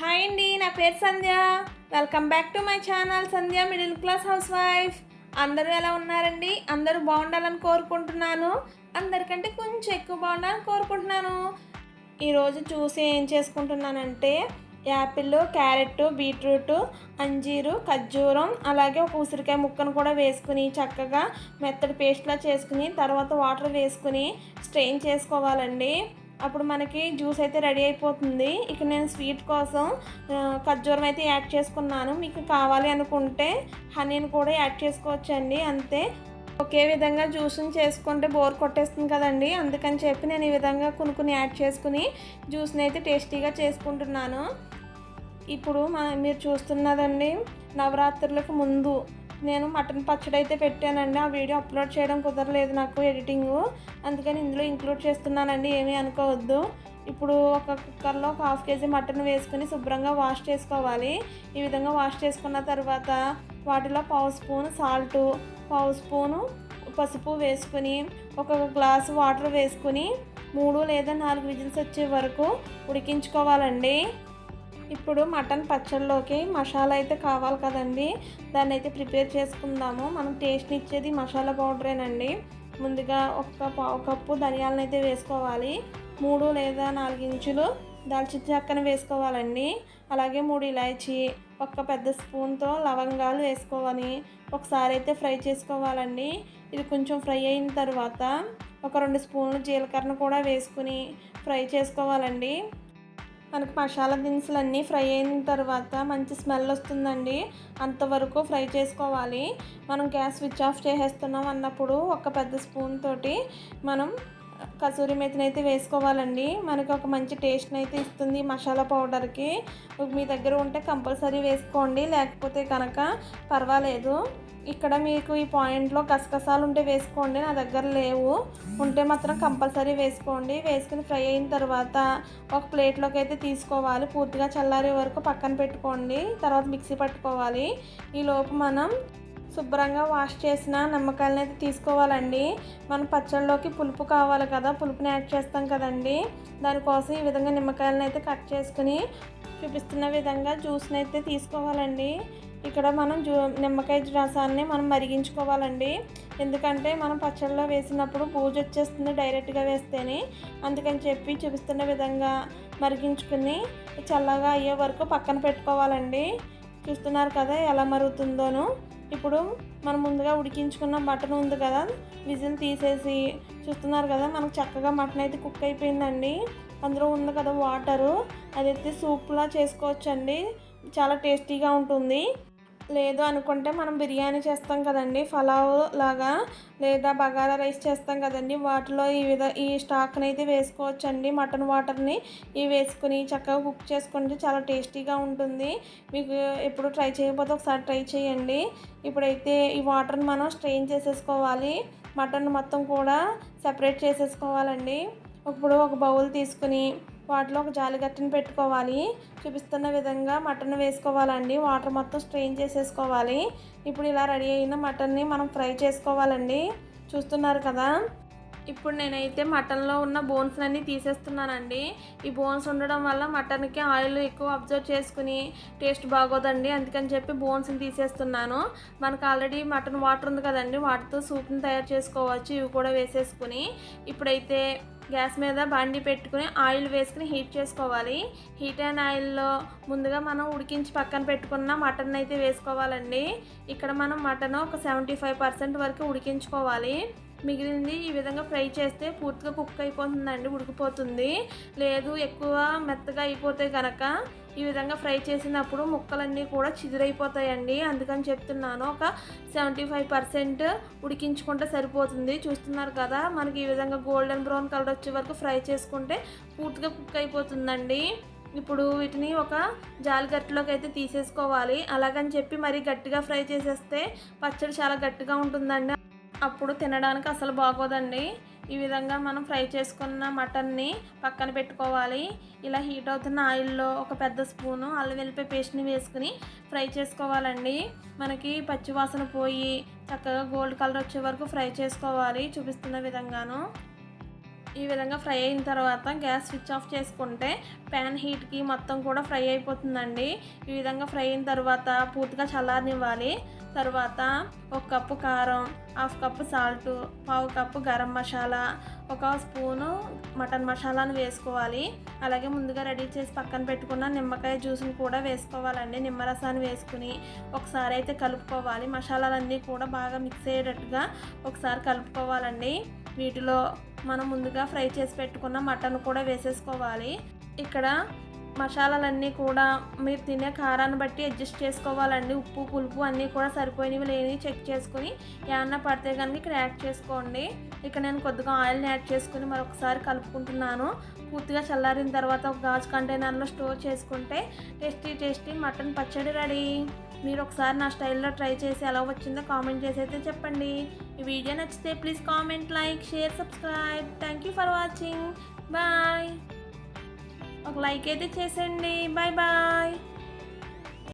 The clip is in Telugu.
హాయ్ అండి నా పేరు Sandhya. Welcome back to my channel Sandhya middle class housewife అందరూ ఎలా ఉన్నారండి? అందరూ బాగుండాలని కోరుకుంటున్నాను. అందరికంటే కొంచెం ఎక్కువ బాగుండాలని కోరుకుంటున్నాను. ఈరోజు చూసి ఏం చేసుకుంటున్నానంటే యాపిల్ క్యారెట్ బీట్రూట్ అంజీరు ఖర్జూరం అలాగే ఒక ఉసిరికాయ ముక్కను కూడా వేసుకుని చక్కగా మెత్తడి పేస్ట్లా చేసుకుని తర్వాత వాటర్ వేసుకుని స్ట్రెయిన్ చేసుకోవాలండి. అప్పుడు మనకి జ్యూస్ అయితే రెడీ అయిపోతుంది. ఇక నేను స్వీట్ కోసం ఖర్జూరం అయితే యాడ్ చేసుకున్నాను. మీకు కావాలి అనుకుంటే హనీని కూడా యాడ్ చేసుకోవచ్చండి. అంతే. ఒకే విధంగా జ్యూస్ని చేసుకుంటే బోర్ కొట్టేస్తుంది కదండి. అందుకని చెప్పి నేను ఈ విధంగా కొనుక్కుని యాడ్ చేసుకుని జ్యూస్ని అయితే టేస్టీగా చేసుకుంటున్నాను. ఇప్పుడు మీరు చూస్తున్నదండి నవరాత్రులకు ముందు నేను మటన్ పచ్చడి అయితే పెట్టానండి. ఆ వీడియో అప్లోడ్ చేయడం కుదరలేదు నాకు ఎడిటింగ్. అందుకని ఇందులో ఇంక్లూడ్ చేస్తున్నానండి. ఏమీ అనుకోవద్దు. ఇప్పుడు ఒక కుక్కర్లో ఒక హాఫ్ కేజీ మటన్ వేసుకుని శుభ్రంగా వాష్ చేసుకోవాలి. ఈ విధంగా వాష్ చేసుకున్న తర్వాత వాటిలో పావు స్పూన్ సాల్టు పావు స్పూను పసుపు వేసుకుని ఒక గ్లాసు వాటర్ వేసుకుని మూడు లేదా నాలుగు విజిల్స్ వచ్చే వరకు ఉడికించుకోవాలండి. ఇప్పుడు మటన్ పచ్చళ్ళలోకి మసాలా అయితే కావాలి కదండి. దాన్ని అయితే ప్రిపేర్ చేసుకుందాము. మనం టేస్ట్ని ఇచ్చేది మసాలా పౌడరేనండి. ముందుగా ఒక పావు కప్పు ధనియాలను అయితే వేసుకోవాలి. మూడు లేదా నాలుగు ఇంచులు దాల్చిన చెక్కను వేసుకోవాలండి. అలాగే మూడు ఇలాచి ఒక పెద్ద స్పూన్తో లవంగాలు వేసుకోవాలి. ఒకసారి అయితే ఫ్రై చేసుకోవాలండి. ఇది కొంచెం ఫ్రై అయిన తర్వాత ఒక రెండు స్పూన్లు జీలకర్ర కూడా వేసుకుని ఫ్రై చేసుకోవాలండి. మనకు మసాలా దినుసులు అన్నీ ఫ్రై అయిన తర్వాత మంచి స్మెల్ వస్తుందండి. అంతవరకు ఫ్రై చేసుకోవాలి. మనం గ్యాస్ స్విచ్ ఆఫ్ చేసేస్తున్నాం అన్నప్పుడు ఒక పెద్ద స్పూన్ తోటి మనం కసూరి మెతిని అయితే వేసుకోవాలండి. మనకి ఒక మంచి టేస్ట్ని అయితే ఇస్తుంది మసాలా పౌడర్కి. మీ దగ్గర ఉంటే కంపల్సరీ వేసుకోండి. లేకపోతే కనుక పర్వాలేదు. ఇక్కడ మీకు ఈ పాయింట్లో గసగసాలు ఉంటే వేసుకోండి నా దగ్గర లేవు. ఉంటే మాత్రం కంపల్సరీ వేసుకోండి. వేసుకుని ఫ్రై అయిన తర్వాత ఒక ప్లేట్లోకి అయితే తీసుకోవాలి. పూర్తిగా చల్లారే వరకు పక్కన పెట్టుకోండి. తర్వాత మిక్సీ పట్టుకోవాలి. ఈ లోపు మనం శుభ్రంగా వాష్ చేసిన నిమ్మకాయలను అయితే తీసుకోవాలండి. మనం పచ్చళ్ళలోకి పులుపు కావాలి కదా పులుపుని యాడ్ చేస్తాం కదండి. దానికోసం ఈ విధంగా నిమ్మకాయలను అయితే కట్ చేసుకుని చూపిస్తున్న విధంగా జ్యూస్ని అయితే తీసుకోవాలండి. ఇక్కడ మనం జూ నిమ్మకాయ రసాన్ని మనం మరిగించుకోవాలండి. ఎందుకంటే మనం పచ్చళ్ళలో వేసినప్పుడు పూజ వచ్చేస్తుంది డైరెక్ట్గా వేస్తేనే. అందుకని చెప్పి చూపిస్తున్న విధంగా మరిగించుకుని చల్లగా అయ్యే వరకు పక్కన పెట్టుకోవాలండి. చూస్తున్నారు కదా ఎలా మరుగుతుందోను. ఇప్పుడు మనం ముందుగా ఉడికించుకున్న మటన్ ఉంది కదా విజిల్ తీసేసి చూస్తున్నారు కదా మనకు చక్కగా మటన్ అయితే కుక్ అయిపోయిందండి. అందులో ఉంది కదా వాటరు అదైతే సూప్లా చేసుకోవచ్చండి. చాలా టేస్టీగా ఉంటుంది. లేదు అనుకుంటే మనం బిర్యానీ చేస్తాం కదండి పలావ్ లాగా లేదా బగారా రైస్ చేస్తాం కదండి. వాటిలో ఈ విధ ఈ స్టాక్ని అయితే వేసుకోవచ్చండి. మటన్ వాటర్ని ఇవి వేసుకుని చక్కగా కుక్ చేసుకుంటే చాలా టేస్టీగా ఉంటుంది. మీకు ఎప్పుడు ట్రై చేయకపోతే ఒకసారి ట్రై చేయండి. ఇప్పుడైతే ఈ వాటర్ని మనం స్ట్రెయిన్ చేసేసుకోవాలి. మటన్ మొత్తం కూడా సెపరేట్ చేసేసుకోవాలండి. ఇప్పుడు ఒక బౌల్ తీసుకుని వాటిలో ఒక జాలిగట్టని పెట్టుకోవాలి. చూపిస్తున్న విధంగా మటన్ వేసుకోవాలండి. వాటర్ మొత్తం స్ట్రెయిన్ చేసేసుకోవాలి. ఇప్పుడు ఇలా రెడీ అయిన మటన్ని మనం ఫ్రై చేసుకోవాలండి. చూస్తున్నారు కదా? ఇప్పుడు నేనైతే మటన్లో ఉన్న బోన్స్ అన్నీ తీసేస్తున్నానండి. ఈ బోన్స్ ఉండడం వల్ల మటన్కి ఆయిల్ ఎక్కువ అబ్జర్వ్ చేసుకుని టేస్ట్ బాగోదండి. అందుకని చెప్పి బోన్స్ని తీసేస్తున్నాను. మనకు ఆల్రెడీ మటన్ వాటర్ ఉంది కదండి. వాటితో సూప్ని తయారు చేసుకోవచ్చు. ఇవి కూడా వేసేసుకుని ఇప్పుడైతే గ్యాస్ మీద బండి పెట్టుకుని ఆయిల్ వేసుకుని హీట్ చేసుకోవాలి. హీట్ అయిన ఆయిల్లో ముందుగా మనం ఉడికించి పక్కన పెట్టుకున్న మటన్ అయితే వేసుకోవాలండి. ఇక్కడ మనం మటన్ ఒక సెవెంటీ ఫైవ్ పర్సెంట్ వరకు ఉడికించుకోవాలి. మిగిలింది ఈ విధంగా ఫ్రై చేస్తే పూర్తిగా కుక్ అయిపోతుందండి ఉడికిపోతుంది. లేదు ఎక్కువ మెత్తగా అయిపోతే కనుక ఈ విధంగా ఫ్రై చేసినప్పుడు ముక్కలన్నీ కూడా చిదిరైపోతాయండి. అందుకని చెప్తున్నాను ఒక సెవెంటీ ఫైవ్ పర్సెంట్ ఉడికించుకుంటే సరిపోతుంది. చూస్తున్నారు కదా మనకి ఈ విధంగా గోల్డెన్ బ్రౌన్ కలర్ వచ్చే వరకు ఫ్రై చేసుకుంటే పూర్తిగా కుక్ అయిపోతుందండి. ఇప్పుడు వీటిని ఒక జాలిగట్టులోకి అయితే తీసేసుకోవాలి. అలాగని చెప్పి మరీ గట్టిగా ఫ్రై చేసేస్తే పచ్చడి చాలా గట్టిగా ఉంటుందండి. అప్పుడు తినడానికి అసలు బాగోదండి. ఈ విధంగా మనం ఫ్రై చేసుకున్న మటన్ని పక్కన పెట్టుకోవాలి. ఇలా హీట్ అవుతున్న ఆయిల్లో ఒక పెద్ద స్పూను అల్లం వెల్లిపాయ పేస్ట్ని వేసుకుని ఫ్రై చేసుకోవాలండి. మనకి పచ్చివాసన పోయి చక్కగా గోల్డ్ కలర్ వచ్చే వరకు ఫ్రై చేసుకోవాలి చూపిస్తున్న విధంగాను. ఈ విధంగా ఫ్రై అయిన తర్వాత గ్యాస్ స్విచ్ ఆఫ్ చేసుకుంటే ప్యాన్ హీట్కి మొత్తం కూడా ఫ్రై అయిపోతుందండి. ఈ విధంగా ఫ్రై అయిన తర్వాత పూర్తిగా చల్లారనివ్వాలి. తర్వాత ఒక కప్పు కారం హాఫ్ కప్పు సాల్ట్ పావు కప్పు గరం మసాలా ఒక స్పూను మటన్ మసాలాను వేసుకోవాలి. అలాగే ముందుగా రెడీ చేసి పక్కన పెట్టుకున్న నిమ్మకాయ జ్యూస్ని కూడా వేసుకోవాలండి. నిమ్మరసాన్ని వేసుకుని ఒకసారి అయితే కలుపుకోవాలి. మసాలాలన్నీ కూడా బాగా మిక్స్ అయ్యేటట్టుగా ఒకసారి కలుపుకోవాలండి. వీటిలో మనం ముందుగా ఫ్రై చేసి పెట్టుకున్న మటన్ కూడా వేసేసుకోవాలి. ఇక్కడ మసాలాలన్నీ కూడా మీరు తినే కారాన్ని బట్టి అడ్జస్ట్ చేసుకోవాలండి. ఉప్పు పులుపు అన్నీ కూడా సరిపోయినవి లేని చెక్ చేసుకుని ఏమన్నా పడితే కనుక ఇక్కడ యాడ్ చేసుకోండి. ఇక్కడ నేను కొద్దిగా ఆయిల్ని యాడ్ చేసుకుని మరొకసారి కలుపుకుంటున్నాను. పూర్తిగా చల్లారిన తర్వాత ఒక గాజు కంటైనర్లో స్టోర్ చేసుకుంటే టేస్టీ టేస్టీ మటన్ పచ్చడి రెడీ. మీరు ఒకసారి నా స్టైల్లో ట్రై చేసి ఎలా వచ్చిందో కామెంట్ చేసి అయితే చెప్పండి. ఈ వీడియో నచ్చితే please comment like share subscribe. Thank you for watching bye ఒక లైక్ అయితే చేసేయండి. Bye bye